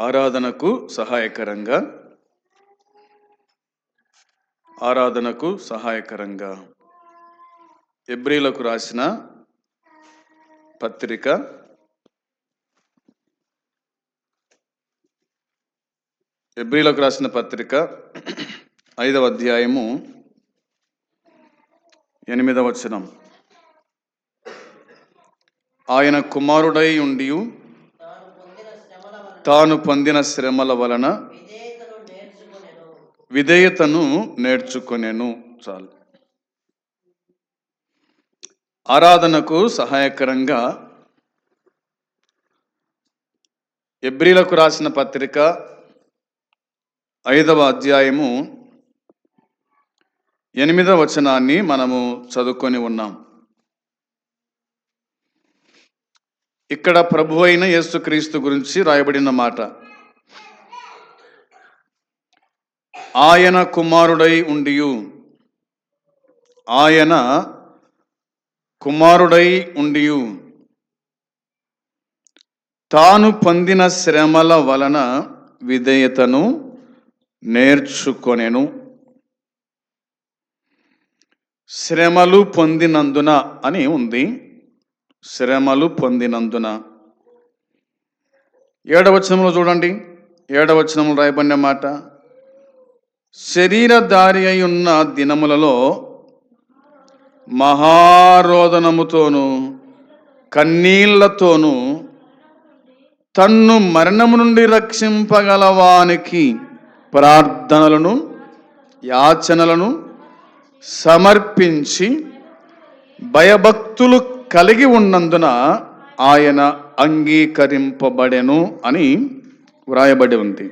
ఆరాధనకు సహాయకరంగా. ఆరాధనకు సహాయకరంగా. ఎబ్రిలకు రాసిన పత్రిక. ఎబ్రిలకు రాసిన పత్రిక ఐదవ అధ్యాయము ఎనిమిదవ వచనం. ఆయన కుమారుడై ఉండి తాను పొందిన శ్రమల వలన విధేయతను నేర్చుకొనెను. చాలు. ఆరాధనకు సహాయకరంగా ఎబ్రిలకు రాసిన పత్రిక ఐదవ అధ్యాయము ఎనిమిదవ వచనాన్ని మనము చదువుకొని ఉన్నాం. ఇక్కడ ప్రభు అయిన యేసుక్రీస్తు గురించి రాయబడిన మాట. ఆయన కుమారుడై ఉండియు. ఆయన కుమారుడై ఉండియు. తాను పొందిన శ్రమల వలన విధేయతను నేర్చుకొనెను. శ్రమలు పొందినందున అని ఉంది. శ్రమలు పొందినందున. ఏడవచనంలో చూడండి. ఏడవచనంలో రాయబడిన మాట శరీరధారి అయి ఉన్న దినములలో మహారోదనముతోనూ కన్నీళ్ళతోనూ తన్ను మరణము నుండి రక్షింపగలవానికి ప్రార్థనలను యాచనలను సమర్పించి భయభక్తులు కలిగి ఉన్నందున ఆయన అంగీకరింపబడెను అని వ్రాయబడి ఉంది.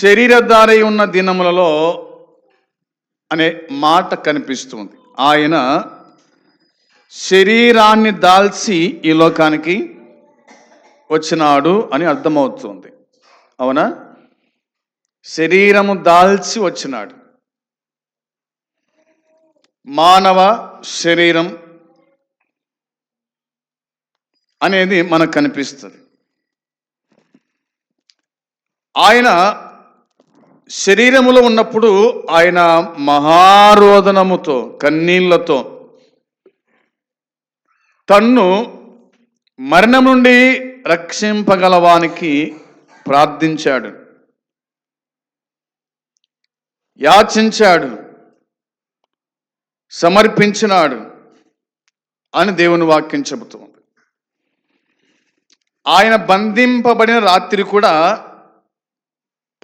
శరీరధారై ఉన్న దినములలో అనే మాట కనిపిస్తుంది. ఆయన శరీరాన్ని దాల్చి ఈ లోకానికి వచ్చినాడు అని అర్థమవుతుంది. అవునా? శరీరము దాల్చి వచ్చినాడు. మానవ శరీరం అనేది మనకు కనిపిస్తుంది. ఆయన శరీరములో ఉన్నప్పుడు ఆయన మహారోదనముతో కన్నీళ్ళతో తన్ను మరణం నుండి రక్షింపగలవానికి ప్రార్థించాడు. యాచించాడు. సమర్పించినాడు అని దేవుని వాక్యం చెబుతుంది. ఆయన బంధింపబడిన రాత్రి కూడా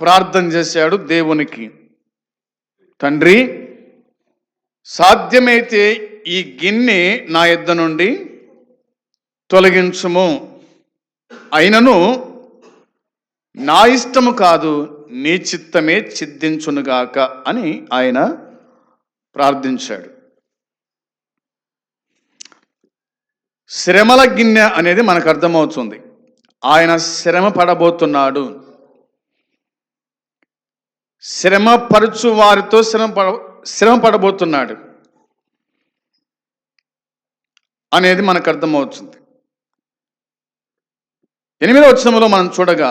ప్రార్థన చేశాడు దేవునికి. తండ్రి సాధ్యమైతే ఈ గిన్నె నా ఇద్ద నుండి తొలగించుము. అయినను నా ఇష్టము కాదు నీ చిత్తమే చిద్దించునుగాక అని ఆయన ప్రార్థించాడు. శ్రమల గిన్నె అనేది మనకు అర్థమవుతుంది. ఆయన శ్రమ పడబోతున్నాడు. శ్రమ వారితో శ్రమ పడ శ్రమ పడబోతున్నాడు అనేది మనకు అర్థమవుతుంది. ఎనిమిదవ వచనంలో మనం చూడగా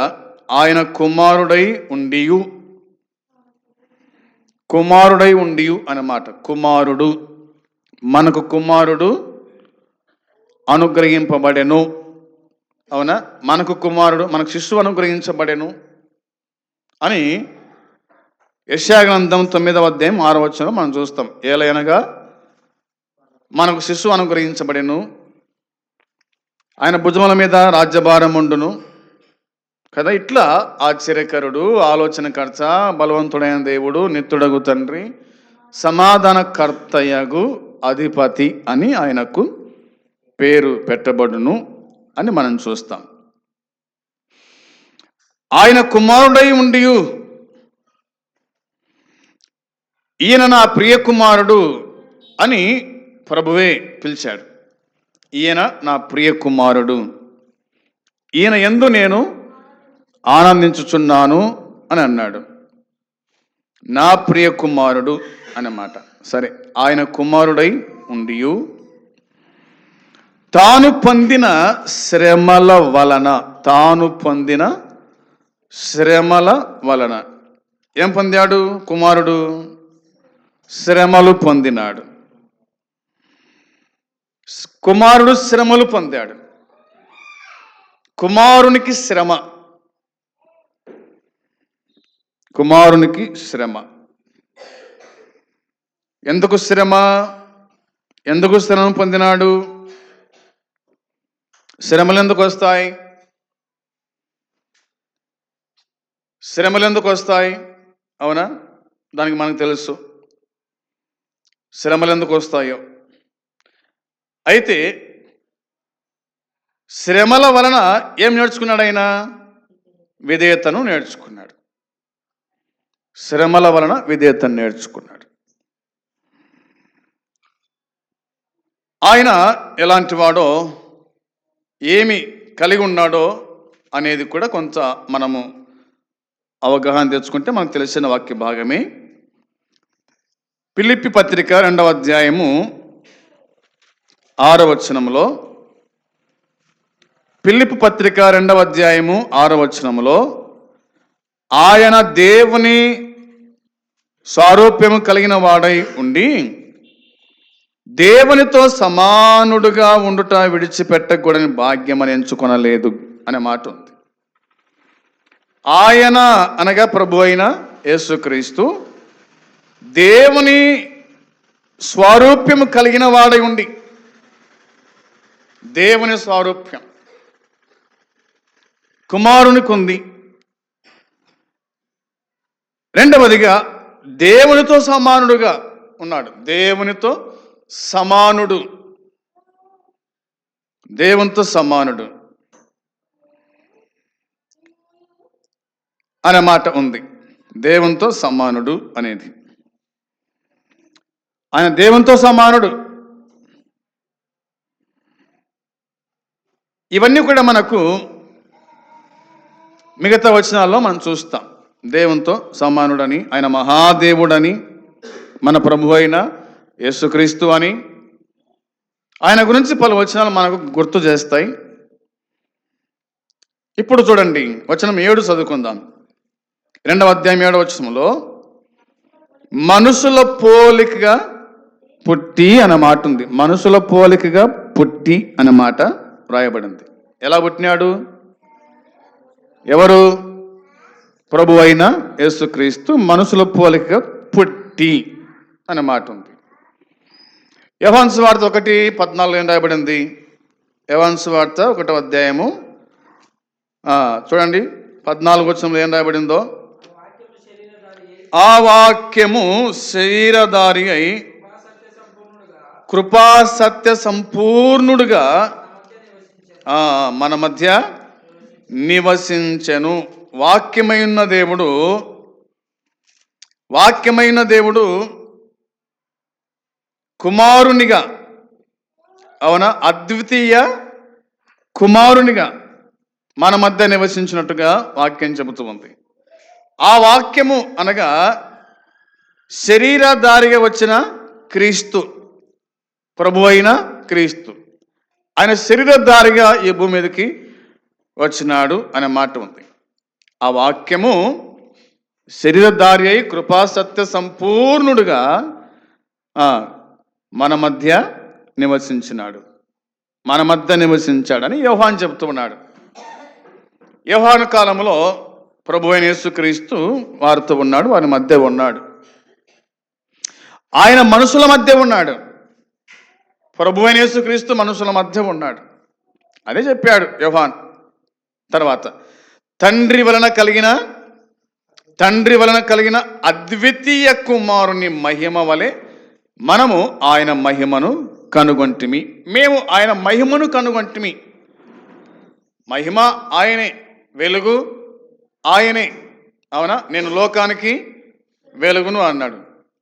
ఆయన కుమారుడై ఉండియు. కుమారుడై ఉండియు అన్నమాట కుమారుడు. మనకు కుమారుడు అనుగ్రహింపబడెను. అవునా? మనకు కుమారుడు మనకు శిశువు అనుగ్రహించబడెను అని యశాగ్రంథం తొమ్మిదవ అధ్యాయం ఆరో మనం చూస్తాం. ఏలయనగా మనకు శిశువు అనుగ్రహించబడెను. ఆయన భుజముల మీద రాజ్యభారం ఉండును. కదా ఇట్లా ఆశ్చర్యకరుడు ఆలోచనకర్త బలవంతుడైన దేవుడు నిత్యుడగు తండ్రి సమాధానకర్తయగు అధిపతి అని ఆయనకు పేరు పెట్టబడును అని మనం చూస్తాం. ఆయన కుమారుడై ఉండి ఈయన నా ప్రియ కుమారుడు అని ప్రభువే పిలిచాడు. ఈయన నా ప్రియ కుమారుడు ఈయన ఎందు నేను ఆనందించుచున్నాను అని అన్నాడు. నా ప్రియ కుమారుడు అన్నమాట. సరే ఆయన కుమారుడై ఉండి తాను పొందిన శ్రమల వలన తాను పొందిన శ్రమల వలన. ఏం పొందాడు కుమారుడు? శ్రమలు పొందినాడు. కుమారుడు శ్రమలు పొందాడు. కుమారునికి శ్రమ. కుమారునికి శ్రమ. ఎందుకు శ్రమ? ఎందుకు శ్రమ పొందినాడు? శ్రమలు ఎందుకు వస్తాయి? శ్రమలు ఎందుకు వస్తాయి? అవునా? దానికి మనకు తెలుసు. శ్రమలు ఎందుకు వస్తాయో. అయితే శ్రమల వలన ఏం నేర్చుకున్నాడు ఆయన? విధేయతను నేర్చుకున్నాడు. శ్రమల వలన విధేయతను నేర్చుకున్నాడు. ఆయన ఎలాంటి వాడో ఏమి కలిగి ఉన్నాడో అనేది కూడా కొంత మనము అవగాహన తెచ్చుకుంటే మనకు తెలిసిన వాక్య భాగమే. పిలిపి పత్రిక రెండవ అధ్యాయము ఆరవ వచనములో పిలిపి పత్రిక రెండవ అధ్యాయము ఆరవ వచనంలో ఆయన దేవుని సారూప్యము కలిగిన వాడై ఉండి దేవునితో సమానుడుగా ఉండుట విడిచిపెట్టకూడని అని ఎంచుకొనలేదు అనే మాట ఉంది. ఆయన అనగా ప్రభు అయిన యేసుక్రీస్తు దేవుని స్వారూప్యము కలిగిన వాడై ఉండి దేవుని స్వారూప్యం కుమారునికి ఉంది రెండవదిగా దేవునితో సమానుడుగా ఉన్నాడు. దేవునితో సమానుడు. దేవునితో సమానుడు అనే మాట ఉంది. దేవునితో సమానుడు అనేది. ఆయన దేవునితో సమానుడు. ఇవన్నీ కూడా మనకు మిగతా వచనాల్లో మనం చూస్తాం. దేవునితో సమానుడని ఆయన మహాదేవుడని మన ప్రభు అయిన యేసుక్రీస్తు అని. ఆయన గురించి పలు వచనాలు మనకు గుర్తు చేస్తాయి. ఇప్పుడు చూడండి వచనం ఏడు చదువుకుందాం. రెండవ అధ్యాయం ఏడవ వచనంలో మనుషుల పోలికగా పుట్టి అన్న మాట ఉంది. మనుషుల పోలికగా పుట్టి అన్న మాట రాయబడింది. ఎలా పుట్టినాడు? ఎవరు? ప్రభు అయిన యేసుక్రీస్తు మనుషుల పోలిక పుట్టి అనే మాట ఉంది. యవాన్స్ వార్త ఒకటి పద్నాలుగు ఏం రాయబడింది? యవాన్స్ వార్త ఒకటో అధ్యాయము. చూడండి పద్నాలుగు వచ్చిన ఏం రాయబడిందో? ఆ వాక్యము శరీరధారి అయి కృపా సత్య సంపూర్ణుడుగా మన మధ్య నివసించెను. వాక్యమైన దేవుడు వాక్యమైన దేవుడు కుమారునిగా అవునా? అద్వితీయ కుమారునిగా మన మధ్య నివసించినట్టుగా వాక్యం చెబుతూ ఉంది. ఆ వాక్యము అనగా శరీరధారిగా వచ్చిన క్రీస్తు ప్రభు అయిన క్రీస్తు. ఆయన శరీరధారిగా ఈ భూమి మీదకి వచ్చినాడు అనే మాట ఉంది. ఆ వాక్యము శరీరధారి అయి కృపాసత్య సంపూర్ణుడుగా మన మధ్య నివసించినాడు. మన మధ్య నివసించాడని యోహాన్ చెప్తున్నాడు యోహాను కాలంలో ప్రభు అయిన యేసుక్రీస్తు వారితో ఉన్నాడు వారి మధ్య ఉన్నాడు. ఆయన మనుషుల మధ్య ఉన్నాడు. ప్రభు అయిన యేసుక్రీస్తు మనుషుల మధ్య ఉన్నాడు. అదే చెప్పాడు యోహాన్. తర్వాత తండ్రి వలన కలిగిన తండ్రి వలన కలిగిన అద్వితీయ కుమారుని మహిమ వలె మనము ఆయన మహిమను కనుగొంటిమి. మేము ఆయన మహిమను కనుగొంటిమి. మహిమ ఆయనే వెలుగు ఆయనే. అవునా? నేను లోకానికి వెలుగును అన్నాడు.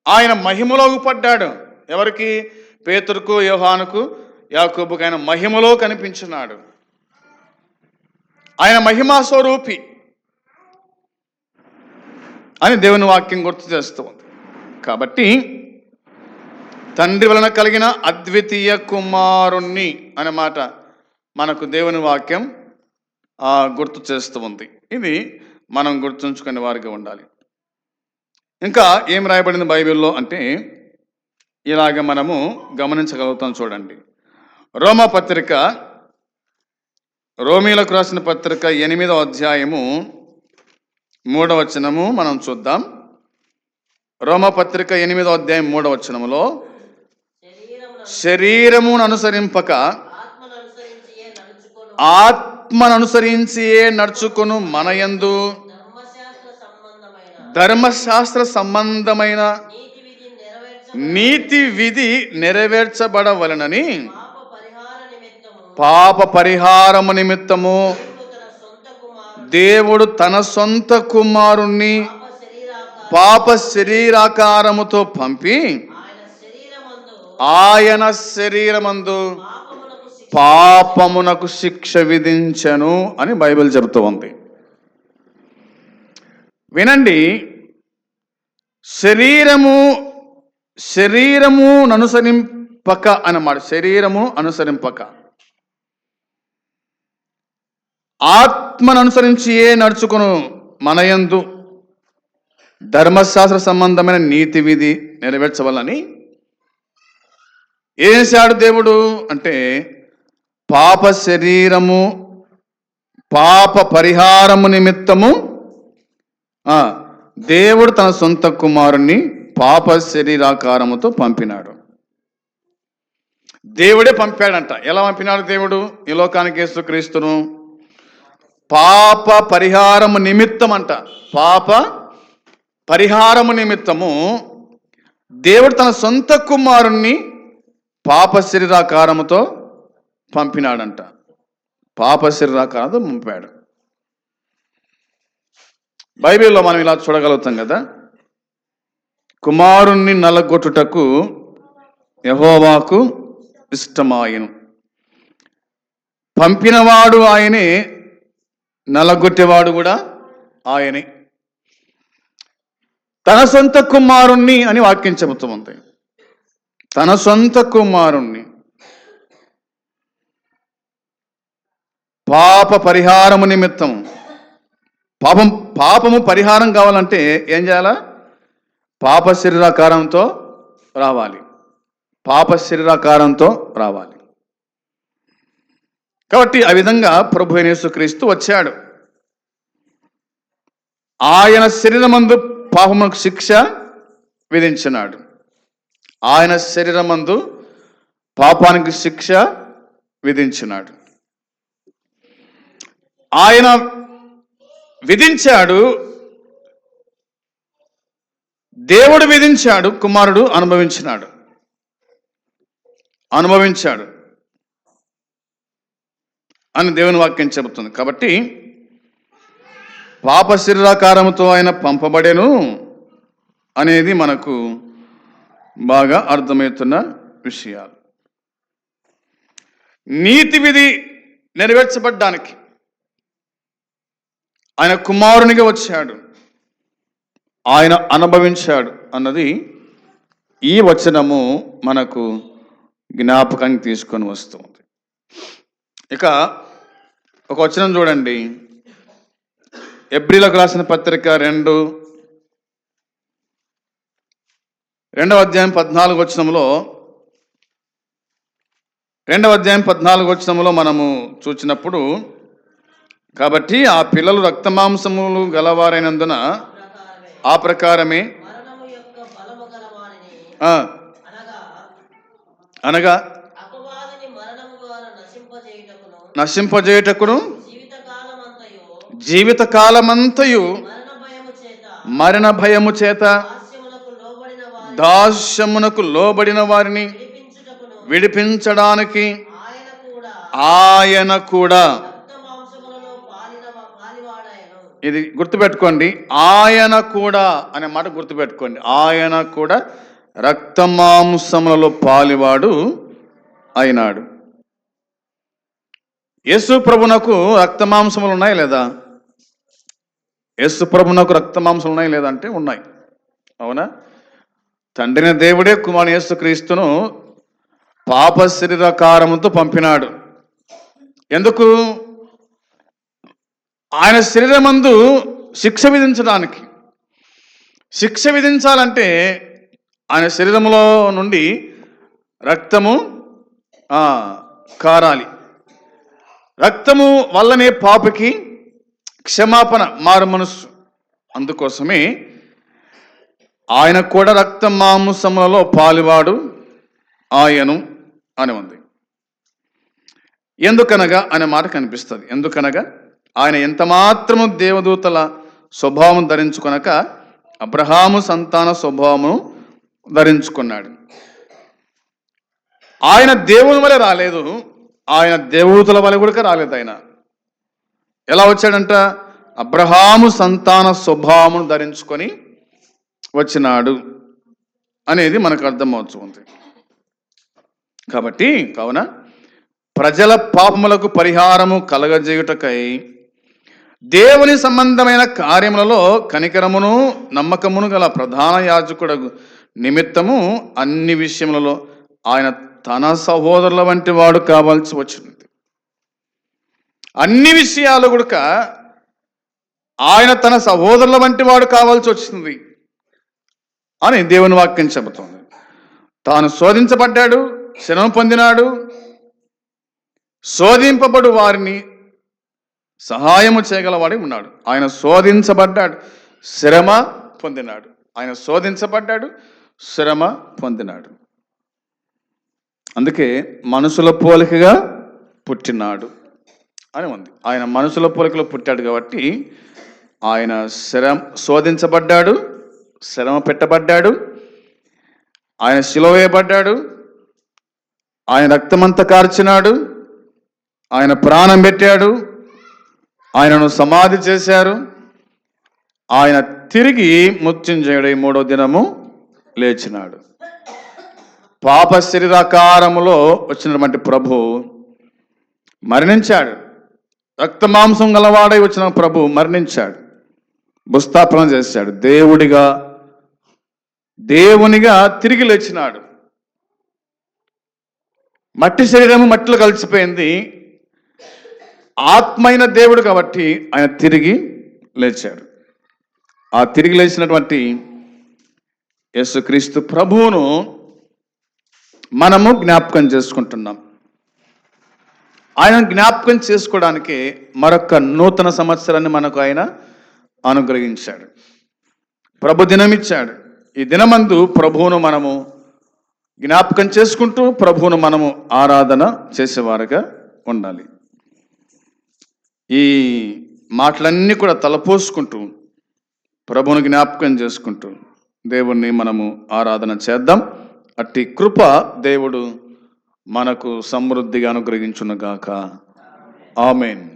ఆయన మహిమలోకి పడ్డాడు. ఎవరికి? పేతురుకు యోహానుకు యాకోబుకు ఆయన మహిమలో కనిపించినాడు. ఆయన మహిమా స్వరూపి అని దేవుని వాక్యం గుర్తు చేస్తూ ఉంది. కాబట్టి తండ్రి వలన కలిగిన అద్వితీయ కుమారుణ్ణి అనే మాట మనకు దేవుని వాక్యం గుర్తు చేస్తూ ఉంది. ఇది మనం గుర్తుంచుకునే వారిగా ఉండాలి. ఇంకా ఏం రాయబడింది బైబిల్లో అంటే ఇలాగ మనము గమనించగలుగుతాం చూడండి. రోమా పత్రిక రోమిలకు రాసిన పత్రిక ఎనిమిదవ అధ్యాయము మూడవచనము మనం చూద్దాం. రోమ పత్రిక ఎనిమిదవ అధ్యాయం మూడవచనములో శరీరమును అనుసరింపక ఆత్మను అనుసరించి నడుచుకొను మనయందు. ధర్మశాస్త్ర సంబంధమైన నీతి విధి నెరవేర్చబడవలనని పాప పరిహారము నిమిత్తము దేవుడు తన సొంత కుమారుణ్ణి పాప శరీరాకారముతో పంపి ఆయన శరీరమందు పాపమునకు శిక్ష పాపమునకు శిక్ష విధించను అని బైబిల్ చెబుతూ ఉంది. వినండి శరీరము శరీరము అనుసరింపక అన్నమాట. శరీరము అనుసరింపక. ఆత్మను అనుసరించి ఏ నడుచుకును మనయందు. ధర్మశాస్త్ర సంబంధమైన నీతి విధి నెరవేర్చవలని. ఏం చేశాడు దేవుడు అంటే పాప శరీరము పాప పరిహారము నిమిత్తము దేవుడు తన సొంత కుమారుణ్ణి పాప శరీరాకారముతో పంపినాడు. దేవుడే పంపాడంట. ఎలా పంపినాడు దేవుడు? ఈ లోకానికి యేసుక్రీస్తును పాప పరిహారము నిమిత్తం అంట పాప పరిహారము నిమిత్తము దేవుడు తన సొంత కుమారుణ్ణి పాప శరీరాకారముతో పంపినాడంట. పాప శరీరాకారంతో పంపాడు. బైబిల్లో మనం ఇలా చూడగలుగుతాం కదా కుమారుణ్ణి నలగొట్టుటకు యహోవాకు ఇష్టమాయను. పంపినవాడు ఆయనే నలగొట్టేవాడు కూడా ఆయనే. తన సొంత కుమారుణ్ణి అని వాక్యం చెబుతుంది. తన సొంత కుమారుణ్ణి. పాప పరిహారము నిమిత్తం పాపం పాపము పరిహారం కావాలంటే ఏం చేయాలా? పాప శరీరాకారంతో రావాలి. పాప శరీరాకారంతో రావాలి. కాబట్టి ఆ విధంగా ప్రభు యేసుక్రీస్తు వచ్చాడు. ఆయన శరీరమందు పాపమునకు శిక్ష విధించినాడు. ఆయన శరీరమందు పాపానికి శిక్ష విధించినాడు. ఆయన విధించాడు దేవుడు విధించాడు కుమారుడు అనుభవించినాడు. అనుభవించాడు. అని దేవుని వాక్యం చెబుతుంది. కాబట్టి పాప శరీరాకారముతో ఆయన పంపబడేను అనేది మనకు బాగా అర్థమవుతున్న విషయాలు. నీతి విధి నెరవేర్చబడ్డానికి ఆయన కుమారునిగా వచ్చాడు. ఆయన అనుభవించాడు అన్నది ఈ వచనము మనకు జ్ఞాపకానికి తీసుకొని వస్తుంది. ఇక ఒక వచనం చూడండి. ఎబ్రిలకు రాసిన పత్రిక రెండు. రెండవ అధ్యాయం పద్నాలుగు వచనంలో రెండవ అధ్యాయం పద్నాలుగు వచనంలో మనము చూచినప్పుడు కాబట్టి ఆ పిల్లలు రక్తమాంసములు గలవారైనందున ఆ ప్రకారమే అనగా అనగా అపవాదిని మరణము ద్వారా నశింపజేయుటకును జీవితకాలమంతయు జీవిత కాలమంతయు మరణ భయము చేత దాస్యమునకు లోబడిన వారిని విడిపించడానికి ఆయన కూడా ఇది గుర్తుపెట్టుకోండి. ఆయన కూడా అనే మాట గుర్తుపెట్టుకోండి. ఆయన కూడా రక్తమాంసములలో పాలివాడు అయినాడు. యేసు ప్రభునకు రక్తమాంసములు ఉన్నాయి లేదా? యేసు ప్రభునకు రక్తమాంసములు ఉన్నాయి లేదా అంటే ఉన్నాయి. అవునా? తండ్రిని దేవుడే కుమారుని యేసుక్రీస్తును పాప శరీరకారముతో పంపినాడు. ఎందుకు? ఆయన శరీరమందు శిక్ష విధించడానికి. శిక్ష విధించాలంటే ఆయన శరీరంలో నుండి రక్తము కారాలి. రక్తము వల్లనే పాపకి క్షమాపణ మారు మనస్సు. అందుకోసమే ఆయన కూడా రక్త మాంసములలో పాలువాడు ఆయను అని ఉంది. ఎందుకనగా అనే మాట కనిపిస్తుంది. ఎందుకనగా ఆయన ఎంత మాత్రము దేవదూతల స్వభావం ధరించుకొనక అబ్రహాము సంతాన స్వభావమును ధరించుకున్నాడు. ఆయన దేవుని వలె రాలేదు. ఆయన దేవదూతల వలె కూడా రాలేదు ఆయన. ఎలా వచ్చాడంట? అబ్రహాము సంతాన స్వభావమును ధరించుకొని వచ్చినాడు అనేది మనకు అర్థమవుతుంది. కాబట్టి కావున ప్రజల పాపములకు పరిహారము కలగజేయుటకై దేవుని సంబంధమైన కార్యములలో కనికరమును నమ్మకమును గల ప్రధాన యాజకుడు నిమిత్తము అన్ని విషయములలో ఆయన తన సహోదరుల వంటి వాడు కావాల్సి వచ్చింది. అన్ని విషయాలు కూడా ఆయన తన సహోదరుల వంటి వాడు కావాల్సి వచ్చింది అని దేవుని వాక్యం చెబుతోంది. తాను శోధించబడ్డాడు శ్రమ పొందినాడు శోధింపబడు వారిని సహాయము చేయగలవాడి ఉన్నాడు. ఆయన శోధించబడ్డాడు శ్రమ పొందినాడు. ఆయన శోధించబడ్డాడు శ్రమ పొందినాడు. అందుకే మనుషుల పోలికగా పుట్టినాడు అని ఉంది. ఆయన మనుషుల పోలికలో పుట్టాడు కాబట్టి ఆయన శ్రమ శోధించబడ్డాడు శ్రమ పెట్టబడ్డాడు ఆయన శిలువేయబడ్డాడు ఆయన రక్తమంతా కార్చినాడు ఆయన ప్రాణం పెట్టాడు ఆయనను సమాధి చేశారు ఆయన తిరిగి మృత్యుంజయుడై మూడో దినము లేచినాడు. పాప శరీరాకారములో వచ్చినటువంటి ప్రభు మరణించాడు. రక్త మాంసం గలవాడై వచ్చిన ప్రభు మరణించాడు. భూస్థాపన చేశాడు. దేవుడిగా దేవునిగా తిరిగి లేచినాడు. మట్టి శరీరము మట్టిలో కలిసిపోయింది. ఆత్మైన దేవుడు కాబట్టి ఆయన తిరిగి లేచాడు. ఆ తిరిగి లేచినటువంటి యేసుక్రీస్తు ప్రభువును మనము జ్ఞాపకం చేసుకుంటున్నాం. ఆయన జ్ఞాపకం చేసుకోవడానికి మరొక నూతన సంవత్సరాన్ని మనకు ఆయన అనుగ్రహించాడు. ప్రభు దినం ఇచ్చాడు ఈ దినమందు ప్రభువును మనము జ్ఞాపకం చేసుకుంటూ ప్రభువును మనము ఆరాధన చేసేవారుగా ఉండాలి. ఈ మాటలన్నీ కూడా తలపోసుకుంటూ ప్రభువును జ్ఞాపకం చేసుకుంటూ దేవుణ్ణి మనము ఆరాధన చేద్దాం. అట్టి కృప దేవుడు మనకు సమృద్ధిగా అనుగ్రహించునుగాక. ఆమెన్.